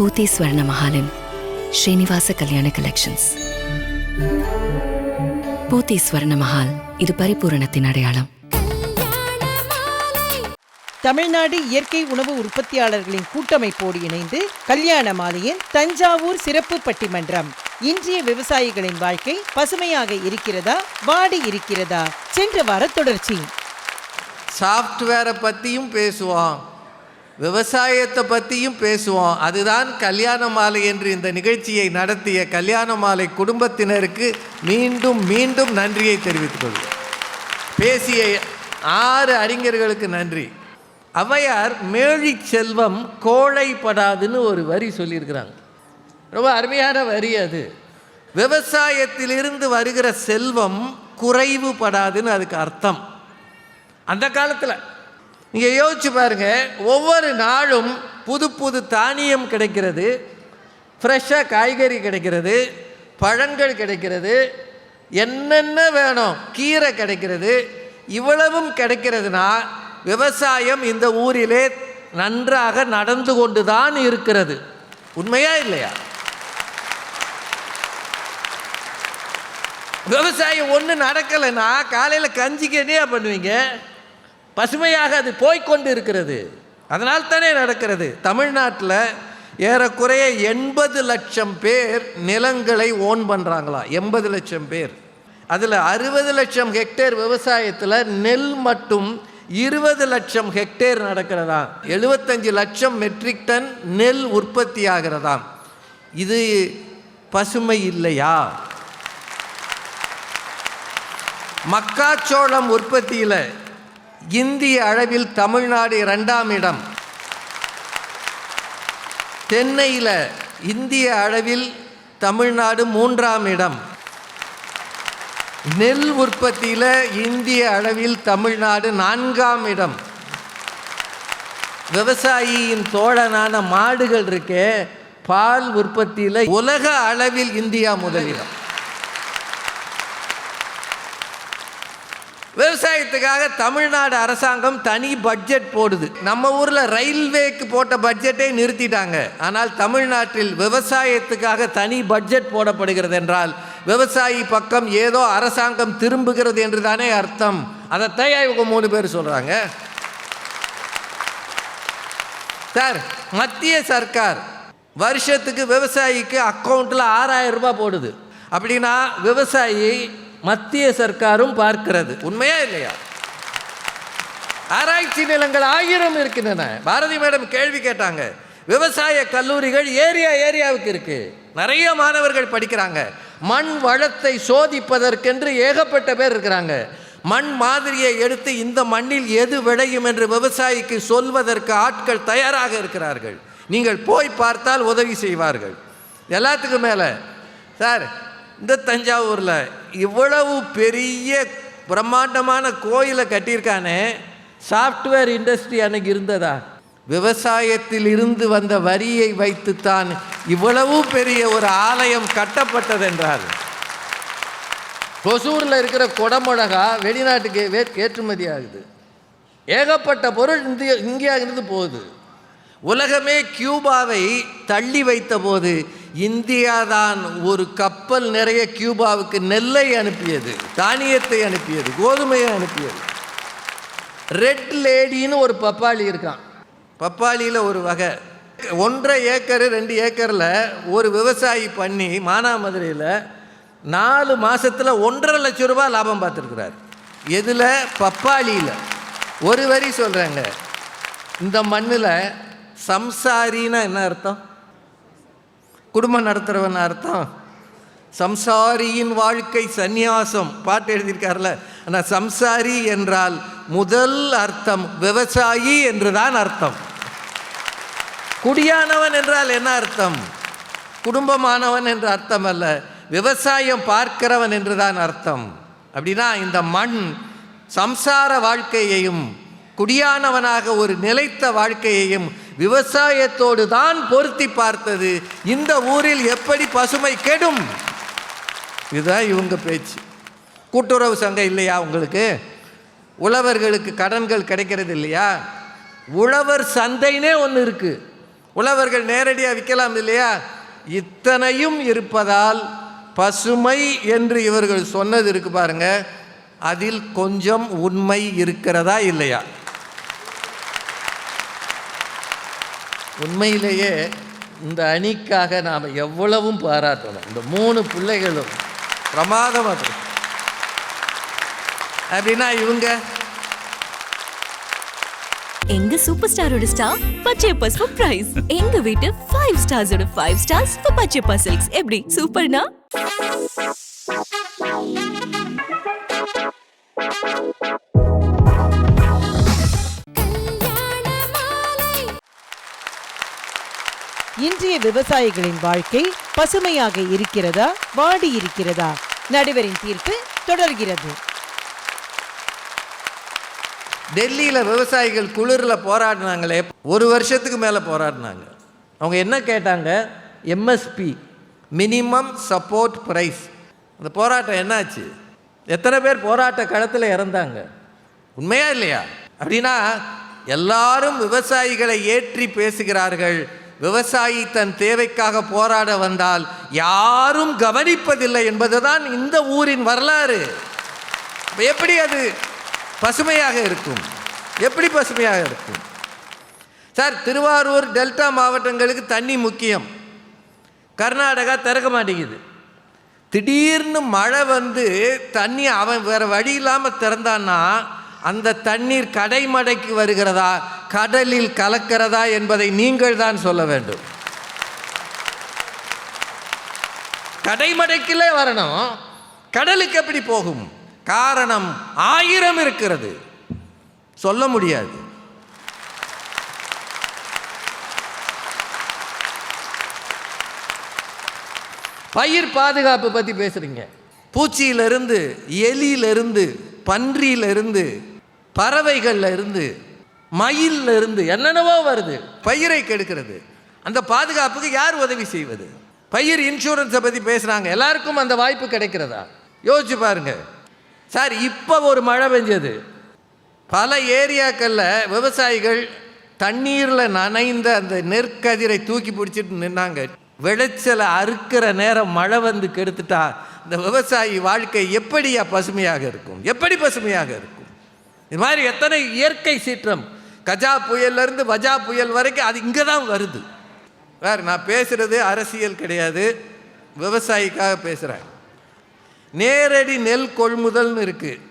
பூத்தி ஸ்வர்ண மஹாலின் ஸ்ரீனிவாச கல்யாண கலெக்ஷன்ஸ் பூத்தி ஸ்வர்ண மஹால் இது பரிபூரணத்தின் அடையாளம். கல்யாண மாலை தமிழ்நாடு இயற்கை உணவு உற்பத்தியாளர்களின் கூட்டமைப்போடு இணைந்து கல்யாண மாலையின் தஞ்சாவூர் சிறப்பு பட்டிமன்றம். இன்றைய விவசாயிகளின் வாழ்க்கை பசுமையாக இருக்கிறதா? வாடி இருக்கிறதா? சென்ற வார தொடர்ச்சி. சாஃப்ட்வேரை பற்றியும் பேசுவோம் விவசாயத்தை பற்றியும் பேசுவோம். அதுதான் கல்யாண மாலை என்று இந்த நிகழ்ச்சியை நடத்திய கல்யாண மாலை குடும்பத்தினருக்கு மீண்டும் மீண்டும் நன்றியை தெரிவித்துக் பேசிய ஆறு அறிஞர்களுக்கு நன்றி. அவையார் மேழி செல்வம் கோழைப்படாதுன்னு ஒரு வரி சொல்லியிருக்கிறாங்க. ரொம்ப அருமையான வரி அது. விவசாயத்திலிருந்து வருகிற செல்வம் குறைவுபடாதுன்னு அதுக்கு அர்த்தம். அந்த காலத்தில் நீங்கள் யோசிச்சு பாருங்க ஒவ்வொரு நாளும் புது புது தானியம் கிடைக்கிறது ஃப்ரெஷ்ஷாக காய்கறி கிடைக்கிறது பழங்கள் கிடைக்கிறது என்னென்ன வேணும் கீரை கிடைக்கிறது இவ்வளவும் கிடைக்கிறதுனா விவசாயம் இந்த ஊரிலே நன்றாக நடந்து கொண்டு தான் இருக்கிறது. உண்மையா இல்லையா? விவசாயம் ஒன்று நடக்கலைன்னா காலையில் கஞ்சிக்கு என்னையா பண்ணுவீங்க? பசுமையாக அது போய்க்கொண்டு இருக்கிறது அதனால் தானே நடக்கிறது. தமிழ்நாட்டில் ஏறக்குறைய எண்பது லட்சம் பேர் நிலங்களை ஓன் பண்ணுறாங்களா எண்பது லட்சம் பேர். அதில் அறுபது லட்சம் ஹெக்டேர் விவசாயத்தில் நெல் மட்டும் இருபது லட்சம் ஹெக்டேர் நடக்கிறதா எழுபத்தஞ்சு லட்சம் மெட்ரிக் டன் நெல் உற்பத்தி ஆகிறதாம். இது பசுமை இல்லையா? மக்காச்சோளம் உற்பத்தியில் இந்திய அளவில் தமிழ்நாடு இரண்டாம் இடம். தென்னையில் இந்திய அளவில் தமிழ்நாடு மூன்றாம் இடம். நெல் உற்பத்தியில் இந்திய அளவில் தமிழ்நாடு நான்காம் இடம். விவசாயியின் தோழனான மாடுகள் இருக்கே பால் உற்பத்தியில் உலக அளவில் இந்தியா முதலிடம். விவசாயத்துக்காக தமிழ்நாடு அரசாங்கம் தனி பட்ஜெட் போடுது. நம்ம ஊரில் ரயில்வேக்கு போட்ட பட்ஜெட்டை நிறுத்திட்டாங்க. ஆனால் தமிழ்நாட்டில் விவசாயத்துக்காக தனி பட்ஜெட் போடப்படுகிறது என்றால் விவசாயி பக்கம் ஏதோ அரசாங்கம் திரும்புகிறது என்று தானே அர்த்தம். அதைத்தான் இவங்க மூணு பேர் சொல்கிறாங்க சார் மத்திய சர்க்கார் வருஷத்துக்கு விவசாயிக்கு அக்கௌண்ட்டில் ஆறாயிரம் ரூபாய் போடுது. அப்படின்னா விவசாயி மத்திய சர்க்காரும் பார்க்கிறது. உண்மையா இல்லையா? ஆராய்ச்சி நிலங்கள் ஆயிரம் இருக்கின்றன. பாரதி மேடம் கேள்வி கேட்டாங்க. விவசாய கல்லூரிகள் ஏரியா ஏரியாவுக்கு இருக்கு. நிறைய மாணவர்கள் படிக்கிறாங்க. மண் வளத்தை சோதிப்பதற்கென்று ஏகப்பட்ட பேர் இருக்கிறாங்க. மண் மாதிரியை எடுத்து இந்த மண்ணில் எது விளையும் என்று விவசாயிக்கு சொல்வதற்கு ஆட்கள் தயாராக இருக்கிறார்கள். நீங்கள் போய் பார்த்தால் உதவி செய்வார்கள். எல்லாத்துக்கும் மேலே. சார் இந்த தஞ்சாவூரில் இவ்வளவு பெரிய பிரம்மாண்டமான கோயிலை கட்டியிருக்கானே? சாஃப்ட்வேர் இண்டஸ்ட்ரி அன்னைக்கு இருந்ததா? விவசாயத்தில் இருந்து வந்த வரியை வைத்துத்தான் இவ்வளவு பெரிய ஒரு ஆலயம் கட்டப்பட்டதென்றால். கொசூரில் இருக்கிற கொடமிளகா வெளிநாட்டுக்கு ஏற்றுமதி ஆகுது. ஏகப்பட்ட பொருள் இந்தியா இந்தியாவிலிருந்து போகுது. உலகமே கியூபாவை தள்ளி வைத்தபோது இந்தியா தான் ஒரு கப்பல் நிறைய கியூபாவுக்கு நெல்லை அனுப்பியது தானியத்தை அனுப்பியது கோதுமையை அனுப்பியது. ரெட் லேடின்னு ஒரு பப்பாளி இருக்கான். பப்பாளியில் ஒரு வகை. ஒன்றரை ஏக்கரு ரெண்டு ஏக்கரில் ஒரு விவசாயி பண்ணி மானாமதுரையில் நாலு மாதத்தில் ஒன்றரை லட்சம் ரூபா லாபம் பார்த்துருக்குறாரு. எதில்? பப்பாளியில். ஒரு வரி சொல்கிறாங்க இந்த மண்ணில் சம்சாரின்னா என்ன அர்த்தம்? குடும்பம் நடத்துகிறவன் அர்த்தம்? சம்சாரியின் வாழ்க்கை சந்நியாசம். பாட்டு எழுதியிருக்கார்ல ஆனால் சம்சாரி என்றால் முதல் அர்த்தம் விவசாயி என்றுதான் அர்த்தம். குடியானவன் என்றால் என்ன அர்த்தம்? குடும்பமானவன் என்ற அர்த்தம் அல்ல விவசாயம் பார்க்கிறவன் என்றுதான் அர்த்தம். அப்படின்னா இந்த மண் சம்சார வாழ்க்கையையும் குடியானவனாக ஒரு நிலைத்த வாழ்க்கையையும் விவசாயத்தோடு தான் பொருத்தி பார்த்தது. இந்த ஊரில் எப்படி பசுமை கெடும்? இதுதான் இவங்க பேச்சு. கூட்டுறவு சங்கம் இல்லையா உங்களுக்கு? உழவர்களுக்கு கடன்கள் கிடைக்கிறது இல்லையா? உழவர் சந்தைனே ஒன்று இருக்குது உழவர்கள் நேரடியாக விற்கலாம் இல்லையா? இத்தனையும் இருப்பதால் பசுமை என்று இவர்கள் சொன்னது இருக்கு பாருங்க. அதில் கொஞ்சம் உண்மை இருக்கிறதா இல்லையா? உண்மையிலேயே இந்த அணிக்காக நாம் எவ்வளவும் பாராட்டணும். இந்த மூணு பிள்ளைகளும் பிரமாதமாக அப்படின்னா இவங்க? எங்க சூப்பர் ஸ்டாரோட ஸ்டார் பச்சை ஃபார் பிரைஸ் எங்க வீட்டு ஃபைவ் ஸ்டார்ஸோட ஃபைவ் ஸ்டார்ஸ் ஃபார் பச்சை பசல்ஸ் எப்படி? சூப்பர்னா? கல்யாண இன்றைய விவசாயிகளின் வாழ்க்கை பசுமையாக இருக்கிறதா? வாடி இருக்கிறதா? நடுவரின் தீர்ப்பு தொடர்கிறது. டெல்லியில் விவசாயிகள் குளிரில் போராடினாங்களே ஒரு வருஷத்துக்கு மேலே போராடினாங்க. அவங்க என்ன கேட்டாங்க? எம்எஸ்பி மினிமம் சப்போர்ட் ப்ரைஸ் அந்த போராட்டம் என்னாச்சு? எத்தனை பேர் போராட்ட களத்தில் இறந்தாங்க? உண்மையா இல்லையா? அப்படின்னா எல்லாரும் விவசாயிகளை ஏற்றி பேசுகிறார்கள். விவசாயி தன் தேவைக்காக போராட வந்தால் யாரும் கவனிப்பதில்லை என்பதுதான் இந்த ஊரின் வரலாறு. எப்படி அது பசுமையாக இருக்கும்? எப்படி பசுமையாக இருக்கும்? சார் திருவாரூர் டெல்டா மாவட்டங்களுக்கு தண்ணி முக்கியம். கர்நாடகா திறக்க மாட்டேங்குது. திடீர்னு மழை வந்து தண்ணி அவன் வேறு வழி இல்லாமல் திறந்தான்னா அந்த தண்ணீர் கடைமடைக்கு வருகிறதா? கடலில் கலக்கிறதா என்பதை நீங்கள் தான் சொல்ல வேண்டும். கடைமடைக்கிலே வரணும். கடலுக்கு எப்படி போகும்? காரணம் ஆயிரம் இருக்கிறது. சொல்ல முடியாது. பயிர் பாதுகாப்பு பற்றி பேசுகிறீங்க பூச்சியிலிருந்து எலியிலிருந்து பன்றியிலிருந்து பறவைகளில் இருந்து மயில்ல இருந்து என்னென்னவோ வருது. பயிரை கெடுக்கிறது. அந்த பாதுகாப்புக்கு யார் உதவி செய்வது? பயிர் இன்சூரன்ஸை பற்றி பேசுகிறாங்க எல்லாருக்கும் அந்த வாய்ப்பு கிடைக்கிறதா? யோசிச்சு பாருங்க. சார் இப்போ ஒரு மழை பெஞ்சது. பல ஏரியாக்களில் விவசாயிகள் தண்ணீரில் நனைந்த அந்த நெற்கதிரை தூக்கி பிடிச்சிட்டு நின்னாங்க. விளைச்சலை அறுக்கிற நேரம் மழை வந்து கெடுத்துட்டா இந்த விவசாயி வாழ்க்கை எப்படியா பசுமையாக இருக்கும்? எப்படி பசுமையாக இருக்கும்? இது மாதிரி எத்தனை இயற்கை சீற்றம். கஜா புயல்லேருந்து வஜா புயல் வரைக்கும் அது இங்கே தான் வருது. வேறு நான் பேசுகிறது அரசியல் கிடையாது. விவசாயிக்காக பேசுகிறேன் நேரடி நெல் கொள்முதல்னு இருக்குது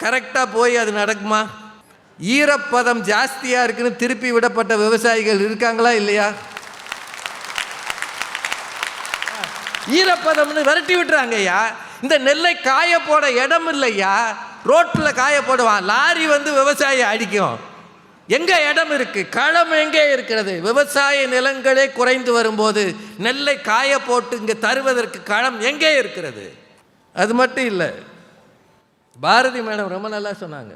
கரெக்டாக போய் அது நடக்குமா? ஈரப்பதம் ஜாஸ்தியாக இருக்குன்னு திருப்பி விடப்பட்ட விவசாயிகள் இருக்காங்களா இல்லையா? ஈரப்பதம்னு விரட்டி விட்டுறாங்கய்யா. இந்த நெல்லை காய போட இடம் இல்லையா? ரோட்டில் காய போடுவான். லாரி வந்து விவசாயி அடிக்கும். எங்கே இடம் இருக்குது களம் எங்கே இருக்கிறது? விவசாய நிலங்களே குறைந்து வரும்போது நெல்லை காய போட்டு இங்கே தருவதற்கு களம் எங்கே இருக்கிறது? அது மட்டும் இல்லை. பாரதி மேடம் ரொம்ப நல்லா சொன்னாங்க.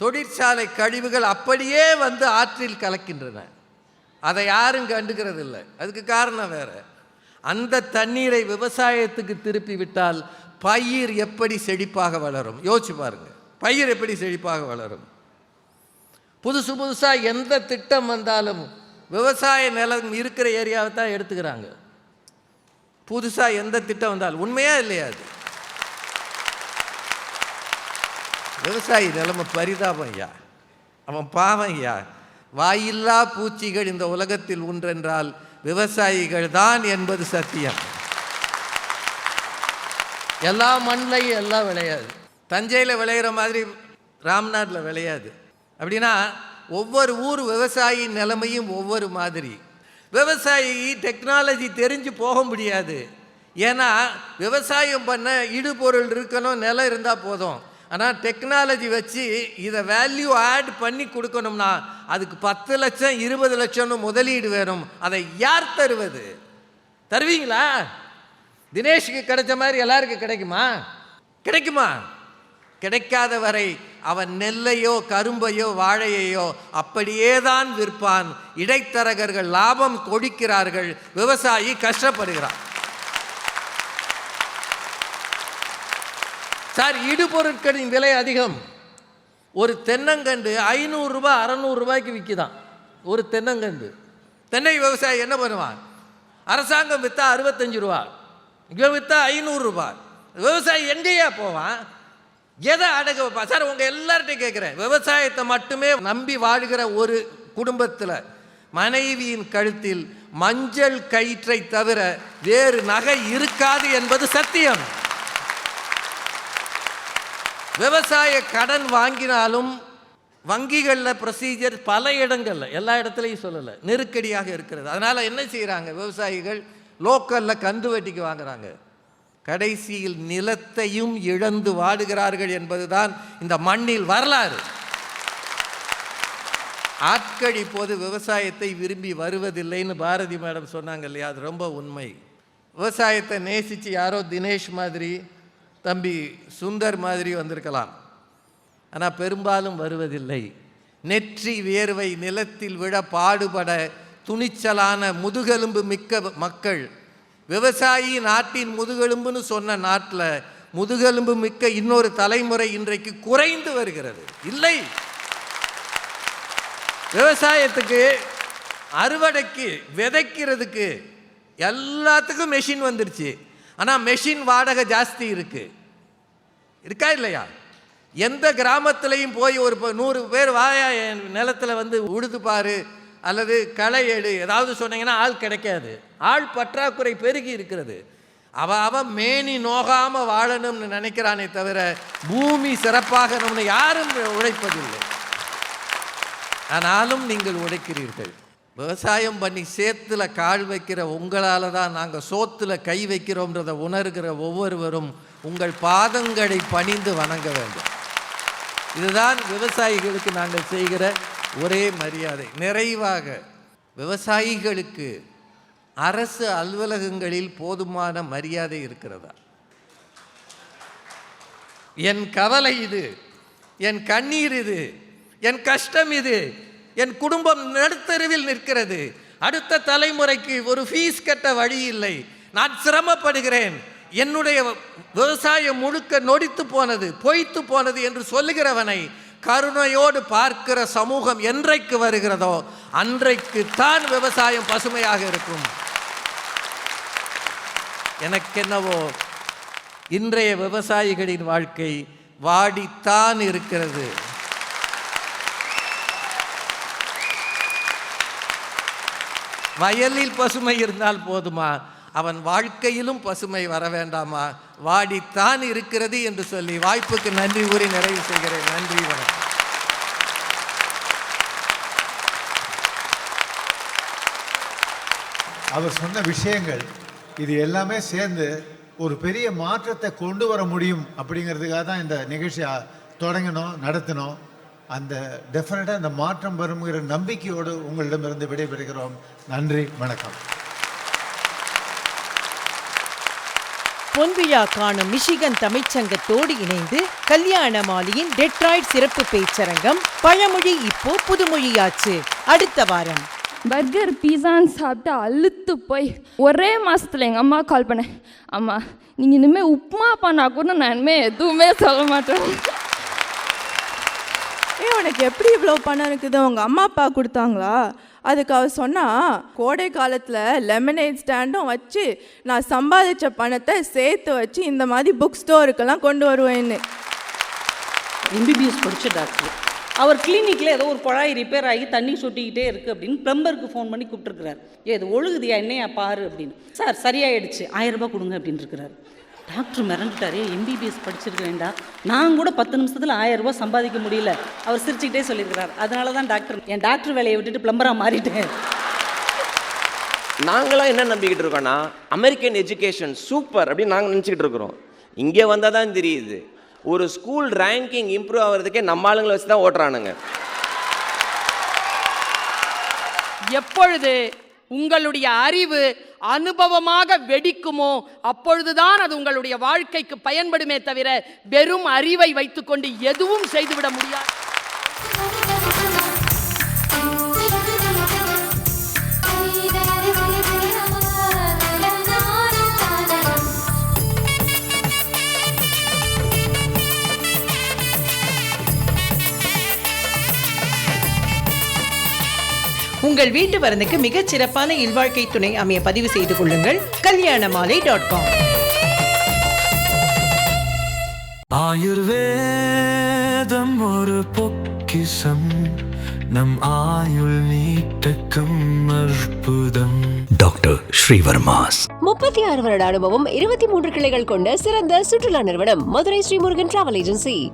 தொழிற்சாலை கழிவுகள் அப்படியே வந்து ஆற்றில் கலக்கின்றன. அதை யாரும் கண்டுக்கிறது இல்லை அதுக்கு காரணம் வேறு. அந்த தண்ணீரை விவசாயத்துக்கு திருப்பி விட்டால் பயிர் எப்படி செழிப்பாக வளரும்? யோசிச்சு பாருங்க. பயிர் எப்படி செழிப்பாக வளரும்? புதுசு புதுசாக எந்த திட்டம் வந்தாலும் விவசாய நிலம் இருக்கிற ஏரியாவை தான் எடுத்துக்கிறாங்க. புதுசாக எந்த திட்டம் வந்தாலும் உண்மையா இல்லையா அது? விவசாயி நிலைமை பரிதாபம் ஐயா. அவன் பாவம் ஐயா. வாயில்லா பூச்சிகள் இந்த உலகத்தில் ஒன்றென்றால் விவசாயிகள் தான் என்பது சத்தியம். எல்லா மண்ணிலையும் எல்லாம் விளையாது. தஞ்சையில் விளையிற மாதிரி ராம்நாட்டில் விளையாது. அப்படின்னா ஒவ்வொரு ஊர் விவசாயி நிலைமையும் ஒவ்வொரு மாதிரி. விவசாயி டெக்னாலஜி தெரிஞ்சு போக முடியாது. ஏன்னா விவசாயம் பண்ண இடுபொருள் இருக்கணும் நிலம் இருந்தால் போதும். ஆனால் டெக்னாலஜி வச்சு இதை வேல்யூ ஆட் பண்ணி கொடுக்கணும்னா அதுக்கு பத்து லட்சம் இருபது லட்சம்னு முதலீடு வேணும். அதை யார் தருவது? தருவீங்களா? தினேஷுக்கு கிடைச்ச மாதிரி எல்லாருக்கும் கிடைக்குமா? கிடைக்குமா? கிடைக்காத வரை அவன் நெல்லையோ கரும்பையோ வாழையையோ அப்படியே தான் விற்பான். இடைத்தரகர்கள் லாபம் கொடுக்கிறார்கள். விவசாயி கஷ்டப்படுகிறான். சார் இடுபொருட்களின் விலை அதிகம். ஒரு தென்னங்கண்டு ஐநூறுரூபா அறநூறுரூபாய்க்கு விற்கிதான் ஒரு தென்னங்கண்டு தென்னை விவசாயி என்ன பண்ணுவான்? அரசாங்கம் விற்றா அறுபத்தஞ்சு ரூபா. இங்கே விற்றா ஐநூறுரூபா விவசாயி எங்கேயா போவான்? எதை அடக வைப்பா சார் உங்கள் எல்லார்ட்டையும் கேட்குறேன் விவசாயத்தை மட்டுமே நம்பி வாழ்கிற ஒரு குடும்பத்தில் மனைவியின் கழுத்தில் மஞ்சள் கயிற்றை தவிர வேறு நகை இருக்காது என்பது சத்தியம். விவசாய கடன் வாங்கினாலும் வங்கிகளில் ப்ரொசீஜர் பல இடங்களில் எல்லா இடத்துலையும் சொல்லலை நெருக்கடியாக இருக்கிறது. அதனால் என்ன செய்கிறாங்க விவசாயிகள்? லோக்கலில் கந்து வட்டிக்கு வாங்குறாங்க. கடைசியில் நிலத்தையும் இழந்து வாடுகிறார்கள் என்பதுதான் இந்த மண்ணில் வரலாறு. ஆட்கள் இப்போது விவசாயத்தை விரும்பி வருவதில்லைன்னு பாரதி மேடம் சொன்னாங்க இல்லையா? அது ரொம்ப உண்மை. விவசாயத்தை நேசித்து யாரோ தினேஷ் மாதிரி தம்பி சுந்தர் மாதிரி வந்திருக்கலாம். ஆனால் பெரும்பாலும் வருவதில்லை. நெற்றி வியர்வை நிலத்தில் விழ பாடுபட துணிச்சலான முதுகெலும்பு மிக்க மக்கள். விவசாயி நாட்டின் முதுகெலும்புன்னு சொன்ன நாட்டில் முதுகெலும்பு மிக்க இன்னொரு தலைமுறை இன்றைக்கு குறைந்து வருகிறது. இல்லை. விவசாயத்துக்கு அறுவடைக்கு விதைக்கிறதுக்கு எல்லாத்துக்கும் மெஷின் வந்துருச்சு. ஆனால் மெஷின் வாடகை ஜாஸ்தி இருக்கு. இருக்கா இல்லையா? எந்த கிராமத்துலேயும் போய் ஒரு ப- நூறு பேர் வாயா என் நிலத்தில் வந்து உழுது பாரு. அல்லது களை எடு ஏதாவது சொன்னீங்கன்னா ஆள் கிடைக்காது. ஆள் பற்றாக்குறை பெருகி இருக்கிறது. அவ அவன் மேனி நோகாமல் வாழணும்னு நினைக்கிறானே தவிர பூமி சிறப்பாகணும்னு யாரும் உழைப்பதில்லை. ஆனாலும் நீங்கள் உழைக்கிறீர்கள். விவசாயம் பண்ணி சேத்துல கால் வைக்கிற உங்களால் தான் நாங்கள் சோத்துல கை வைக்கிறோம்ன்றதை உணர்கிற ஒவ்வொருவரும் உங்கள் பாதங்களை பணிந்து வணங்க வேண்டும். இதுதான் விவசாயிகளுக்கு நாங்கள் செய்கிற ஒரே மரியாதை. நிறைவாக விவசாயிகளுக்கு அரசு அலுவலகங்களில் போதுமான மரியாதை இருக்கிறதா? என் கவலை இது. என் கண்ணீர் இது. என் கஷ்டம் இது. என் குடும்பம் நடுத்தருவில் நிற்கிறது. அடுத்த தலைமுறைக்கு ஒரு ஃபீஸ் கட்ட வழி இல்லை. நான் சிரமப்படுகிறேன். என்னுடைய விவசாயம் முழுக்க நொடித்து போனது பொய்த்து போனது என்று சொல்லுகிறவனை கருணையோடு பார்க்கிற சமூகம் என்றைக்கு வருகிறதோ அன்றைக்கு தான் விவசாயம் பசுமையாக இருக்கும். எனக்கென்னவோ இன்றைய விவசாயிகளின் வாழ்க்கை வாடித்தான் இருக்கிறது. வயலில் பசுமை இருந்தால் போதுமா? அவன் வாழ்க்கையிலும் பசுமை வர வேண்டாமா? வாடித்தான் இருக்கிறது என்று சொல்லி வாய்ப்புக்கு நன்றி கூறி நிறைவு செய்கிறேன். நன்றி வணக்கம். அவர் சொன்ன விஷயங்கள் இது எல்லாமே சேர்ந்து ஒரு பெரிய மாற்றத்தை கொண்டு வர முடியும் அப்படிங்கிறதுக்காக தான் இந்த நிகழ்ச்சியை தொடங்கினோம் நடத்தினோம். அந்த டெஃபினட்டாக அந்த மாற்றம் வருங்கிற நம்பிக்கையோடு உங்களிடமிருந்து விடைபெறுகிறோம். நன்றி வணக்கம். பொன்விழா காணும் மிஷிகன் தமிழ்ச்சங்கத்தோடு இணைந்து கல்யாண மாலையின் டெட்ராய்ட் சிறப்பு பேச்சரங்கம் பழமொழி இப்போ புதுமொழியாச்சு. அடுத்த வாரம். பர்கர் பீஸான்னு சாப்பிட்டு அழுத்து போய் ஒரே மாசத்துல எங்கள் அம்மா கால் பண்ணேன். அம்மா நீங்கள் இனிமேல் உப்புமா பண்ணா கூட நான் இனிமேல் எதுவுமே சொல்ல மாட்டேன். ஏ உனக்கு எப்படி இவ்வளோ பணம் இருக்குது? உங்கள் அம்மா அப்பா கொடுத்தாங்களா? அதுக்கு அவ சொன்னா கோடை காலத்தில் லெமனேட் ஸ்டாண்டும் வச்சு நான் சம்பாதிச்ச பணத்தை சேர்த்து வச்சு இந்த மாதிரி புக் ஸ்டோருக்கெல்லாம் கொண்டு வருவேன்னு. எம்பிபிஎஸ் படித்த டாக்டர் அவர் கிளினிக்கில் ஏதோ ஒரு குழாய் ரிப்பேர் ஆகி தண்ணி சொட்டிக்கிட்டே இருக்குது அப்படின்னு ப்ளம்பருக்கு ஃபோன் பண்ணி கூப்பிட்டுருக்கிறார். ஏ இது ஒழுகுதியா? என்னையா பாரு அப்படின்னு. சார் சரியாயிடுச்சு. ஆயிரம் ரூபாய் கொடுங்க அப்படின்னு இருக்கிறார். டாக்டர் மிரண்டுட்டாரு. எம்பிபிஎஸ் படிச்சிருக்க வேண்டாம் நான் கூட பத்து நிமிஷத்தில் ஆயிரம் ரூபாய் சம்பாதிக்க முடியல. அவர் சிரிச்சுக்கிட்டே சொல்லியிருக்கிறார். அதனால தான் டாக்டர் என் டாக்டர் வேலையை விட்டுட்டு ப்ளம்பராக மாறிட்டேன். நாங்களாம் என்ன நம்பிக்கிட்டு இருக்கோம்னா அமெரிக்கன் எஜுகேஷன் சூப்பர் அப்படின்னு நாங்கள் நினச்சிக்கிட்டு இருக்கிறோம். இங்கே வந்தால் தான் தெரியுது. ஒரு ஸ்கூல் ரேங்கிங் இம்ப்ரூவ் ஆகிறதுக்கே நம்ம ஆளுங்களை வச்சு தான் ஓட்டுறானுங்க. எப்பொழுது உங்களுடைய அறிவு அனுபவமாக வெடிக்குமோ அப்பொழுதுதான் அது உங்களுடைய வாழ்க்கைக்கு பயன்படுமே தவிர வெறும் அறிவை வைத்துக்கொண்டு எதுவும் செய்துவிட முடியாது. உங்கள் வீட்டு வரனுக்கு மிகச் சிறப்பான இல்வாழ்க்கை துணை அமைய பதிவு செய்து கொள்ளுங்கள். கல்யாண மாலை டாட் காம் ஆயுர்வேதம் ஒரு பொக்கிஷம். நம் ஆயுள் நீட்டக்கும் அற்புதம். டாக்டர் ஸ்ரீவர்மாஸ். முப்பத்தி ஆறு வருட அனுபவம் இருபத்தி மூன்று கிளைகள் கொண்ட சிறந்த சுற்றுலா நிறுவனம் மதுரை ஸ்ரீமுருகன் டிராவல் ஏஜென்சி.